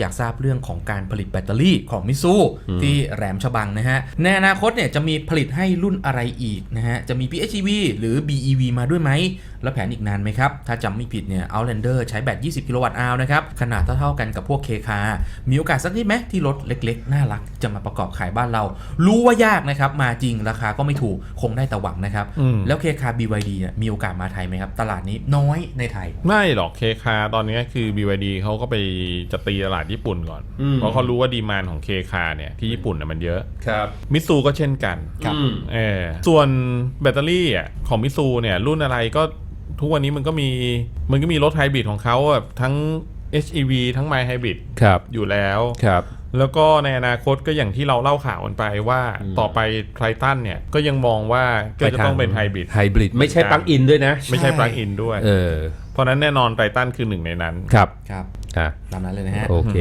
อยากทราบเรื่องของการผลิตแบตเตอรี่ของมิซูที่แหลมฉบังนะฮะ ในอนาคตเนี่ยจะมีผลิตให้รุ่นอะไรอีกนะฮะ จะมี PHEV หรือ BEV มาด้วยไหม แล้วแผนอีกนานไหมครับ ถ้าจำไม่ผิดเนี่ย Outlander ใช้แบต 20 กิโลวัตต์อาวนะครับ ขนาดเท่าๆกันกับพวกเคคามีโอกาสสักนิดไหมที่รถเล็กๆ น่ารัก จะมาประกอบขายบ้านเรา รู้ว่ายากนะครับ มาจริงราคาก็ไม่ถูกคงได้แต่หวังนะครับอืมแล้วเคคา BYD เนี่ยมีโอกาสมาไทยไหมครับตลาดนี้น้อยในไทย ไม่หรอกเคคาตอนนี้คือ BYD เขาก็ไปจะตีตลาดญี่ปุ่นก่อน อืม เพราะเขารู้ว่าดีมานของเคคาเนี่ยที่ญี่ปุ่นน่ะมันเยอะ ครับ มิซูก็เช่นกันครับ อืม เออส่วนแบตเตอรี่อะของมิซูเนี่ยรุ่นอะไรก็ทุกวันนี้มันก็มีมันก็มีรถไฮบริดของเขาแบบทั้ง HEV ทั้งไมล์ไฮบริดครับอยู่แล้ว ครับ แล้วก็ในอนาคตก็อย่างที่เราเล่าข่าวกันไปว่าอืมต่อไปไททันเนี่ยก็ยังมองว่าก็จะต้องเป็นไฮบริด ไฮบริดไม่ใช่ปลั๊กอินด้วยนะ ไม่ใช่ปลั๊กอินด้วย เออเพราะฉะนั้นแน่นอนไททันคือหนึ่งในนั้น ครับ ครับอะ ตามนั้นเลยนะฮะ โอเค